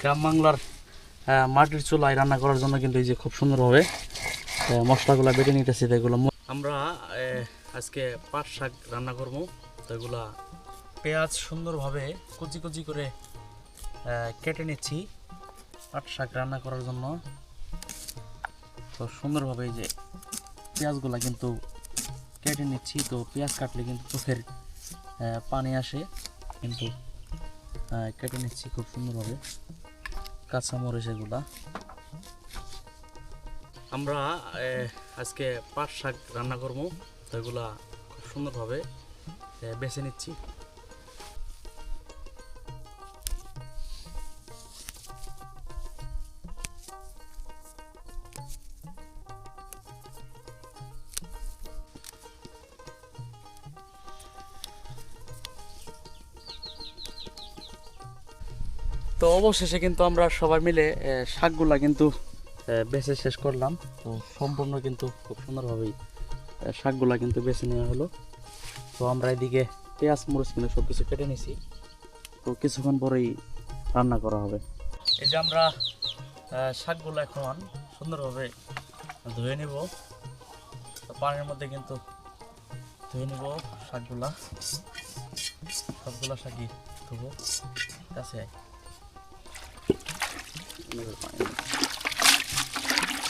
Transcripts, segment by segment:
গ্রাম বাংলার মাটির চুলায় রান্না করার জন্য কিন্তু এই যে খুব সুন্দরভাবে মশলাগুলো বেটে নিতেছি এগুলো। আমরা আজকে পাট শাক রান্না করব। তো পেঁয়াজ সুন্দরভাবে কুচি কুচি করে কেটে নিচ্ছি পাট শাক রান্না করার জন্য। তো সুন্দরভাবে এই যে পেঁয়াজগুলা কিন্তু কেটে নিচ্ছি। তো পেঁয়াজ কাটলে কিন্তু চোখের পানি আসে। কিন্তু কেটে নিচ্ছি খুব সুন্দরভাবে। কাঁচামরিচ এগুলা। আমরা আজকে পাট শাক রান্না করব তো এগুলা খুব সুন্দরভাবে বেছে নিচ্ছি। তো অবশেষে কিন্তু আমরা সবাই মিলে শাকগুলা কিন্তু বেছে শেষ করলাম। তো সম্পূর্ণ কিন্তু খুব সুন্দরভাবেই শাকগুলা কিন্তু বেছে নেওয়া হলো। তো আমরা এদিকে পেঁয়াজ, মরিচ কিন্তু সব কিছু কেটে নিছি। তো কিছুক্ষণ পরেই রান্না করা হবে। এই যে আমরা শাকগুলো এখন সুন্দরভাবে ধুয়ে নিব। পানির মধ্যে কিন্তু ধুয়ে নিব শাকগুলা। সবগুলা শাকই ধুবো। কাছে আয়।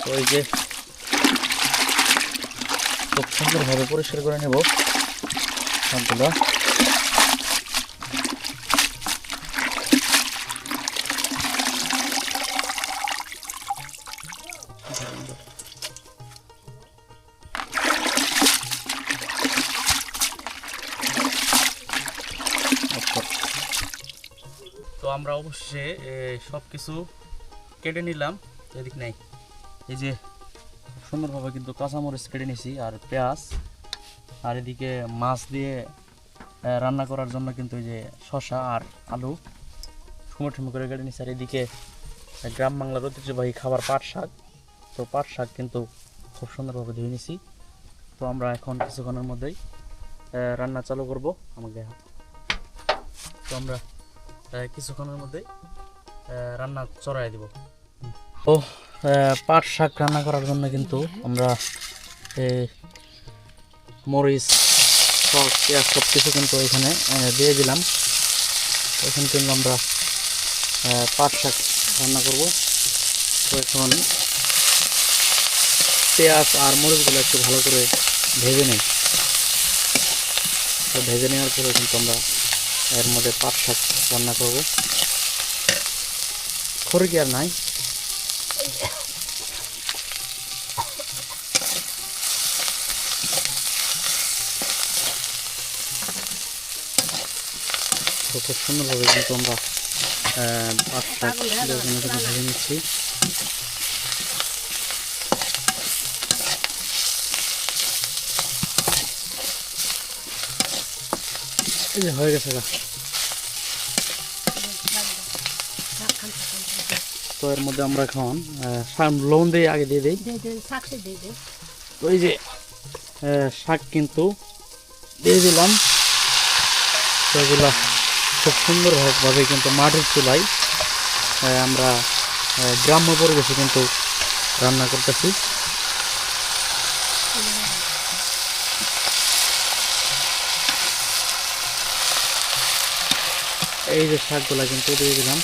তো এই যে খুব সুন্দরভাবে পরিষ্কার করে নেব সবগুলো আচ্ছা। তো আমরা অবশ্যই সব কিছু কেটে নিলাম, এদিক নাই। এই যে সুন্দরভাবে কিন্তু কাঁচামরিচ কেটে নিছি আর পেঁয়াজ, আর এদিকে মাছ দিয়ে রান্না করার জন্য কিন্তু এই যে শসা আর আলু ঠুমো ঠুমো করে কেটে নিছি। আর এদিকে গ্রাম বাংলার ঐতিহ্যবাহী খাবার পাট শাক। তো পাট শাক কিন্তু খুব সুন্দরভাবে ধুয়ে নিছি। তো আমরা এখন কিছুক্ষণের মধ্যেই রান্না চালু করব আমাকে। তো আমরা কিছুক্ষণের মধ্যেই রান্না চড়াই দিব। ও পাট শাক রান্না করার জন্য কিন্তু আমরা মরিচ, সস, পেঁয়াজ সব কিছু কিন্তু এখানে দিয়ে দিলাম। এখানে কিন্তু আমরা পাট শাক রান্না করব। তো এখন পেঁয়াজ আর মরিচগুলো একটু ভালো করে ভেজে নিই। তো ভেজে নেওয়ার পরে কিন্তু আমরা এর মধ্যে পাট শাক রান্না করব। খড়ি আর নাই। তো খুব সুন্দরভাবে কিন্তু আমরা ভেজে নিচ্ছি। হয়ে গেছে গা তো এর মধ্যে আমরা এখন লবণ দিয়ে আগে দিয়ে দিই। তো এই যে শাক কিন্তু দিয়ে দিলাম। তো এগুলা খুব সুন্দরভাবে কিন্তু মাটির চুলাই আমরা গ্রাম্য পরিবেশে কিন্তু রান্না করতেছি। এই যে শাকগুলা কিন্তু দিয়ে দিলাম।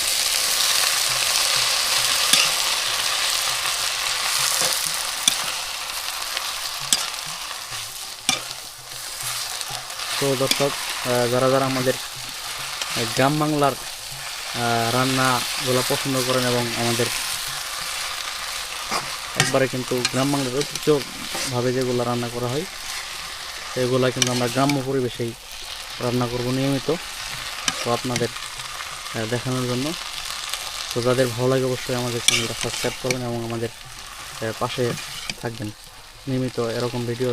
তো দর্শক যারা যারা আমাদের গ্রাম বাংলার রান্নাগুলো পছন্দ করেন এবং আমাদের একবারে কিন্তু গ্রাম বাংলার ঐতিহ্যভাবে যেগুলো রান্না করা হয় সেগুলা কিন্তু আমরা গ্রাম্য পরিবেশেই রান্না করব নিয়মিত। তো আপনাদের দেখানোর জন্য। তো যাদের ভালো লাগে অবশ্যই আমাদের চ্যানেলটা সাবস্ক্রাইব করবেন এবং আমাদের পাশে থাকবেন। নিয়মিত এরকম ভিডিও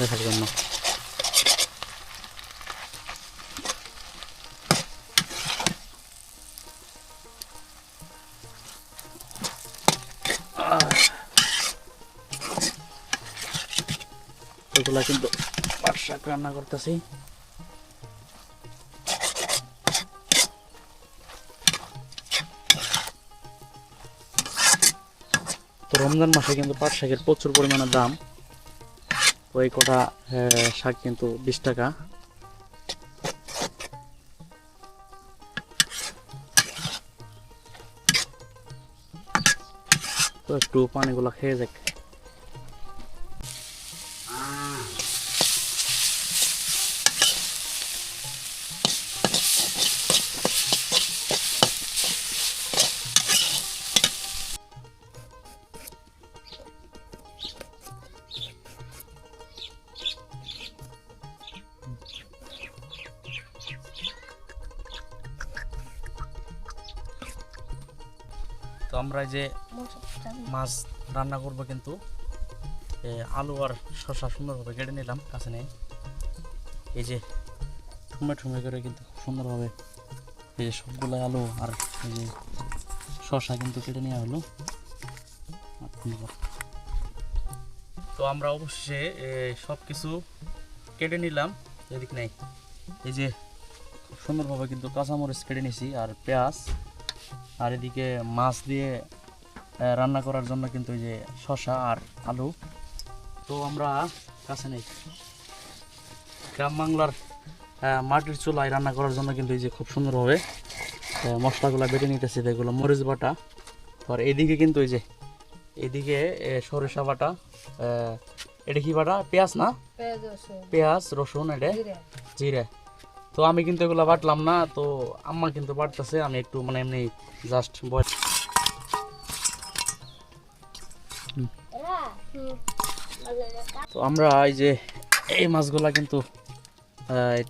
দেখার জন্য। চুলা কিন্তু পাট শাক রান্না করতেছি। তো রমজান মাসে কিন্তু পাট শাকের প্রচুর পরিমাণে দাম। ওই কটা শাক কিন্তু বিশ টাকা। তো একটু পানিগুলো খেয়ে যাক। আমরা যে মাছ রান্না করব কিন্তু আলু আর শসা সুন্দরভাবে কেটে নিলাম, কাছে নেই। এই যে ঠুমে ঠুমে করে কিন্তু খুব সুন্দরভাবে এই যে সবগুলো আলু আর এই যে শসা কিন্তু কেটে নেওয়া হলো। তো আমরা অবশ্যই সব কিছু কেটে নিলাম, এদিক নেই। এই যে সুন্দরভাবে কিন্তু কাঁচামরিচ কেটে নিছি, আর পেঁয়াজ আর এদিকে মাছ দিয়ে রান্না করার জন্য কিন্তু এই যে শসা আর আলু। তো আমরা কাছে নেই। গ্রাম বাংলার মাটির চুলায় রান্না করার জন্য কিন্তু এই যে খুব সুন্দরভাবে মশলাগুলো বেটে নিতেছি এগুলো মরিচ বাটা। আর এদিকে কিন্তু এই যে এদিকে সরিষা বাটা এটা কি বাটা? পেঁয়াজ না? পেঁয়াজ রসুন। এটা? জিরে। তো আমি কিন্তু এগুলো বাটলাম না, তো আম্মা কিন্তু বাটতেছে, আমি একটু মানে এমনি জাস্ট বয় তো আমরা এই যে এই মাছগুলা কিন্তু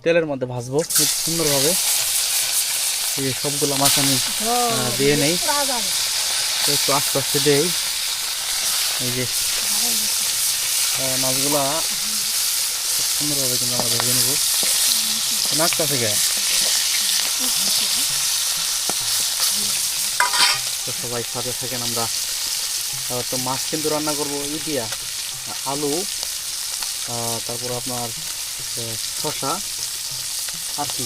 তেলের মধ্যে ভাজবো, খুব সুন্দরভাবে। এই সবগুলো মাছ আমি দিয়ে নেই। একটু আস্তে আস্তে দেই। এই যে মাছগুলা সুন্দরভাবে কিন্তু আমরা ভেজে নেব। থেকে। তো সবাই সাথে থাকেন আমরা। তো মাছ কিন্তু রান্না করব ই দিয়া। আলু তারপর আপনার শসা, আর কি?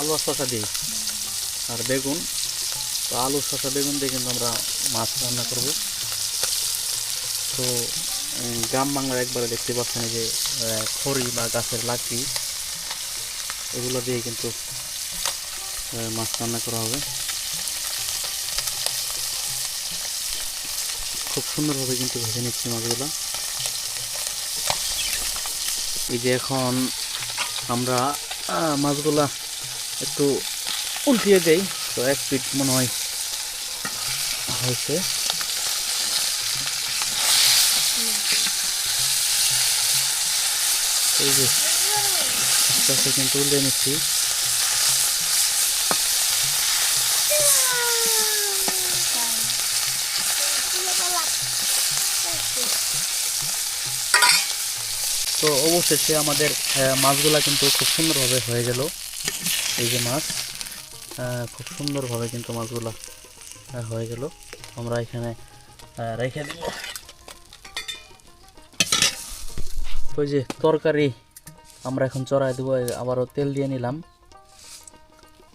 আলু আর শসা দিই আর বেগুন। তো আলু, শসা, বেগুন দিয়ে কিন্তু আমরা মাছ রান্না করব। তো গ্রাম বাংলার একবারে দেখতে পাচ্ছেন যে খড়ি বা গাছের লাকড়ি। এগুলো দিয়ে কিন্তু মাছ রান্না করা হবে। খুব সুন্দরভাবে কিন্তু ভেজে নিচ্ছি মাছগুলো। এই যে এখন আমরা মাছগুলা একটু উল্টিয়ে দেই, তো এক পিট মনে হয় হয়েছে। এই যে আস্তে আস্তে কিন্তু উল্টে নিচ্ছি। তো অবশেষে আমাদের মাছগুলা কিন্তু খুব সুন্দরভাবে হয়ে গেল। এই যে মাছ খুব সুন্দরভাবে কিন্তু মাছগুলা হয়ে গেল। আমরা এখানে রেখে দেব তো যে তরকারি আমরা এখন চড়াই দেবো আবারও তেল দিয়ে নিলাম।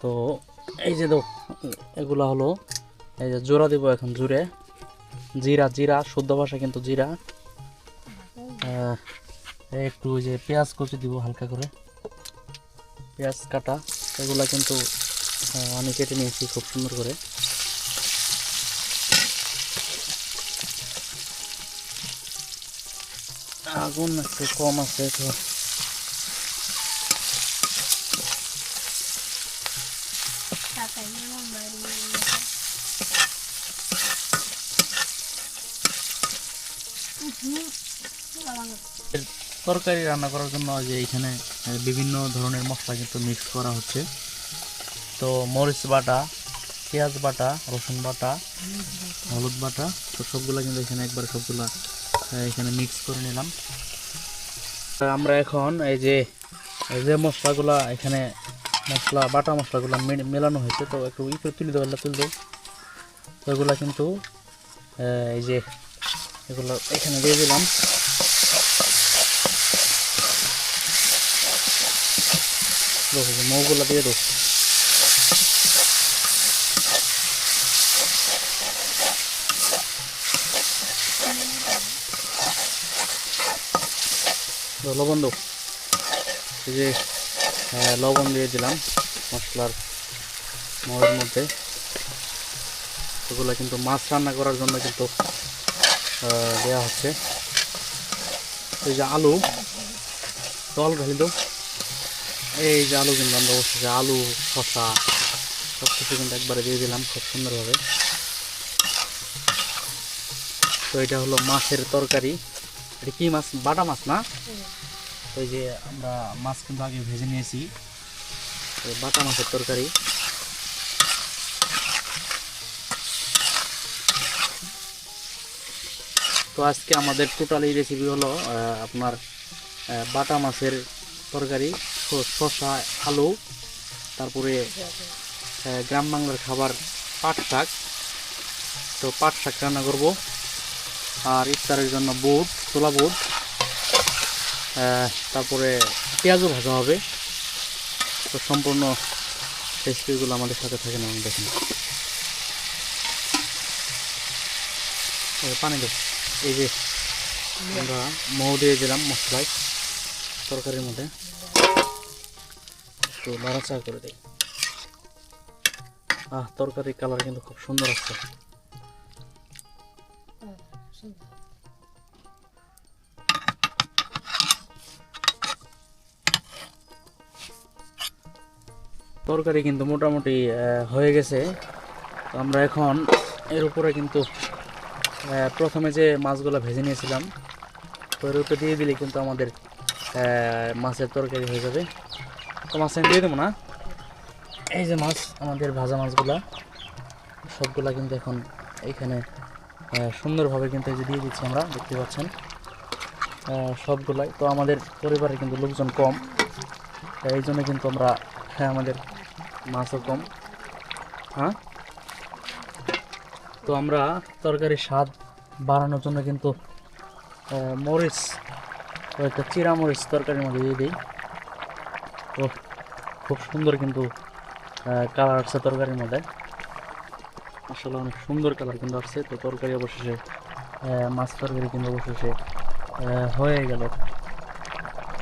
তো এই যে দো এগুলা হলো, এই যে জোড়া দেবো এখন জুড়ে। জিরা জিরা, শুদ্ধ ভাষা কিন্তু জিরা। একটু যে পেঁয়াজ কুচি দিব হালকা করে। পেঁয়াজ কাটা, এগুলা কিন্তু আমি কেটে নিয়েছি খুব সুন্দর করে। আগুন একটু কম আছে তো। তরকারি রান্না করার জন্য যে এখানে বিভিন্ন ধরনের মশলা কিন্তু মিক্স করা হচ্ছে। তো মরিচ বাটা, পেঁয়াজ বাটা, রসুন বাটা, হলুদ বাটা, তো সবগুলো কিন্তু এখানে একবার সবগুলা এখানে মিক্স করে নিলাম। আমরা এখন এই যে এই যে মশলাগুলা এখানে মশলা, বাটা মশলাগুলো মেলানো হয়েছে, তো একটু ই করে তুলে দেবো তুলে দেবো তো কিন্তু এই যে, এগুলো এখানে দিয়ে দিলাম। দেখো মৌগুলা দিয়ে ধরছি লবণ দেব এই যে লবণ দিয়ে দিলাম মশলার মৌয়ের মধ্যে। এগুলো কিন্তু মাছ রান্না করার জন্য কিন্তু দেওয়া হচ্ছে। এই যে আলু জল ঢালি দেব এই যে আলু কিন্তু আমরা অবশ্যই আলু, শসা সব কিছু কিন্তু একবারে দিয়ে দিলাম, খুব সুন্দরভাবে। তো এটা হলো মাছের তরকারি। এটা কি মাছ? বাটা মাছ না? এই যে আমরা মাছ কিন্তু আগে ভেজে নিয়েছি। বাটা মাছের তরকারি। তো আজকে আমাদের টোটালি রেসিপি হলো আপনার বাটা মাছের তরকারি। শ- শসা, আলু, তারপরে গ্রাম বাংলার খাবার পাট শাক। তো পাট শাক রান্না করব। আর ইফতারের জন্য বুট, ছোলা বুট তারপরে পেঁয়াজও ভাজা হবে। তো সম্পূর্ণ রেসিপিগুলো আমাদের সাথে থাকে না দেখেন। পানি দেব এই যে আমরা মৌ দিয়ে দিলাম মশলায় তরকারির মধ্যে। একটু নাড়াচাড়া করে দিই। আহ, তরকারির কালার কিন্তু খুব সুন্দর আসছে। তরকারি কিন্তু মোটামুটি হয়ে গেছে। তো আমরা এখন এর উপরে কিন্তু প্রথমে যে মাছগুলো ভেজে নিয়েছিলাম, তো এর উপরে দিয়ে দিলে কিন্তু আমাদের মাছের তরকারি হয়ে যাবে। তো মাছ দিয়ে দেবো না। এই যে মাছ, আমাদের ভাজা মাছগুলা, সবগুলা কিন্তু এখন এইখানে সুন্দরভাবে কিন্তু এই যে দিয়ে দিচ্ছি আমরা, দেখতে পাচ্ছেন। সবগুলাই, তো আমাদের পরিবারে কিন্তু লোকজন কম এই জন্য কিন্তু আমরা হ্যাঁ আমাদের মাছও কম। হ্যাঁ? তো আমরা তরকারির স্বাদ বাড়ানোর জন্য কিন্তু মরিচ ও একটা চিরা মরিচ তরকারির মধ্যে দিয়ে দিই। খুব সুন্দর কিন্তু কালার আসছে তরকারির মধ্যে। আসলে অনেক সুন্দর কালার কিন্তু আসছে। তো তরকারি অবশেষে মাছ তরকারি কিন্তু অবশেষে হয়ে গেল।